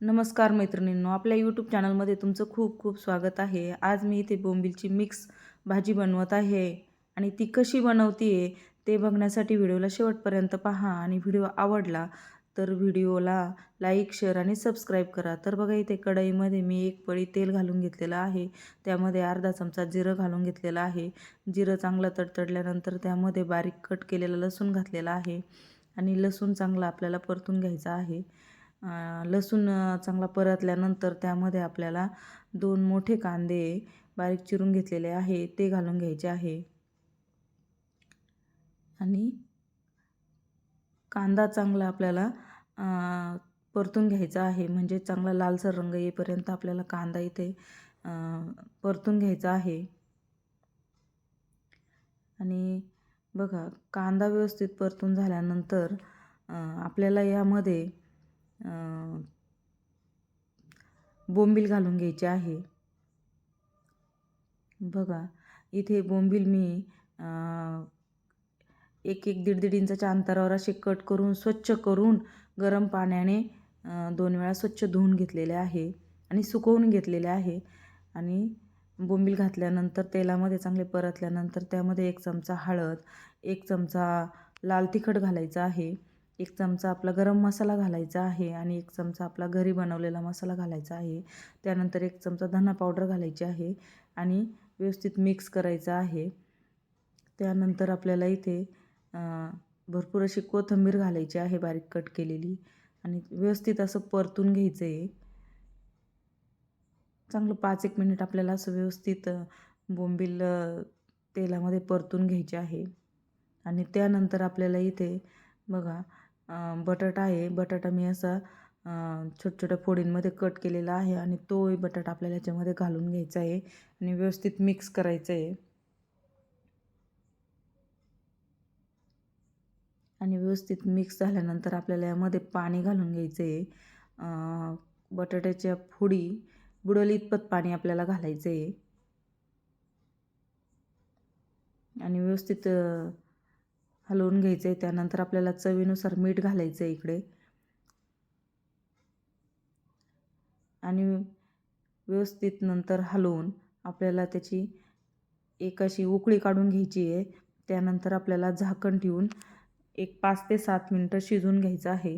नमस्कार मैत्रिणींनो आपल्या यूट्यूब चॅनलमध्ये तुमचं खूप खूप स्वागत आहे. आज मी इथे बोंबिलची मिक्स भाजी बनवत आहे आणि ती कशी बनवते आहे ते बघण्यासाठी व्हिडिओला शेवटपर्यंत पहा आणि व्हिडिओ आवडला तर व्हिडिओला लाईक शेअर आणि सबस्क्राईब करा. तर बघा इथे कढईमध्ये मी एक पळी तेल घालून घेतलेलं आहे. त्यामध्ये अर्धा चमचा जिरं घालून घेतलेलं आहे. जिरं चांगलं तडतडल्यानंतर त्यामध्ये बारीक कट केलेलं लसूण घातलेलं आहे आणि लसूण चांगला आपल्याला परतून घ्यायचा आहे. लसूण चांगला परतल्यानंतर त्यामध्ये आपल्याला दोन मोठे कांदे बारीक चिरून घेतलेले आहे ते घालून घ्यायचे आहे. आणि कांदा चांगला आपल्याला परतून घ्यायचा आहे म्हणजे चांगला लालसर रंग येईपर्यंत आपल्याला कांदा इथे परतून घ्यायचा आहे. आणि बघा कांदा व्यवस्थित परतून झाल्यानंतर आपल्याला यामध्ये बोंबील घालून घ्यायचे आहे. बघा इथे बोंबील मी एक एक दीड दीड इंचाच्या अंतरावर असे कट करून स्वच्छ करून गरम पाण्याने दोन वेळा स्वच्छ धुवून घेतलेले आहे आणि सुकवून घेतलेले आहे. आणि बोंबील घातल्यानंतर तेलामध्ये चांगले परतल्यानंतर त्यामध्ये एक चमचा हळद एक चमचा लाल तिखट घालायचं आहे. एक चमचा आपला गरम मसाला घालायचा आहे आणि एक चमचा आपला घरी बनवलेला मसाला घालायचा आहे. त्यानंतर एक चमचा धना पावडर घालायची आहे आणि व्यवस्थित मिक्स करायचं आहे. त्यानंतर आपल्याला इथे भरपूर अशी कोथिंबीर घालायची आहे बारीक कट केलेली आणि व्यवस्थित असं परतून घ्यायचं आहे चांगलं पाच एक मिनिट आपल्याला असं व्यवस्थित बोंबील तेलामध्ये परतून घ्यायचे आहे. आणि त्यानंतर आपल्याला इथे बघा बटाटा आहे. बटाटा मी असा छोट्या छोट्या फोडींमध्ये कट केलेला आहे आणि तोही बटाटा आपल्याला याच्यामध्ये घालून घ्यायचा आहे आणि व्यवस्थित मिक्स करायचं आहे. आणि व्यवस्थित मिक्स झाल्यानंतर आपल्याला यामध्ये पाणी घालून घ्यायचं आहे. बटाट्याच्या फोडी बुडवली इतपत पाणी आपल्याला घालायचं आहे. आणि व्यवस्थित हलवून घ्यायचं आहे त्यानंतर आपल्याला चवीनुसार मीठ घालायचं आहे इकडे. आणि व्यवस्थित नंतर हलवून आपल्याला त्याची एक अशी उकळी काढून घ्यायची आहे त्यानंतर आपल्याला झाकण ठेवून एक पाच ते सात मिनटं शिजवून घ्यायचं आहे.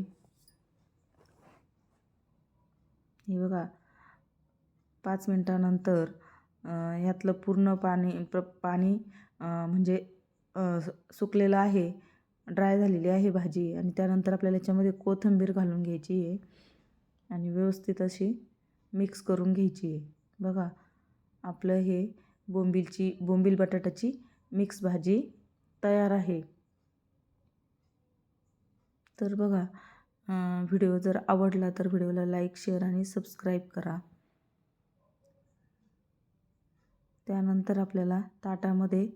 हे बघा पाच मिनटानंतर ह्यातलं पूर्ण पाणी प्र पाणी म्हणजे सुकलेलं आहे ड्राय झालेली आहे भाजी आणि त्यानंतर आपल्याला याच्यामध्ये कोथिंबीर घालून घ्यायची आहे आणि व्यवस्थित अशी मिक्स करून घ्यायची आहे. बघा आपलं हे बोंबीलची बोंबील बटाट्याची मिक्स भाजी तयार आहे. तर बघा व्हिडिओ जर आवडला तर व्हिडिओला लाईक शेअर आणि सबस्क्राईब करा. त्यानंतर आपल्याला ताटामध्ये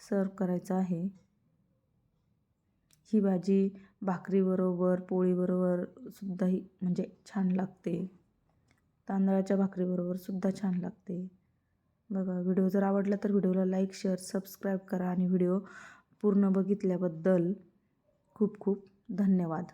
सर्व करायचं आहे. ही भाजी भाकरीबरोबर पोळीबरोबर सुद्धाही म्हणजे छान लागते. तांदळाच्या भाकरीबरोबर सुद्धा छान लागते. बघा व्हिडिओ जर आवडला तर व्हिडिओला लाईक शेअर सबस्क्राईब करा आणि व्हिडिओ पूर्ण बघितल्याबद्दल खूप खूप धन्यवाद.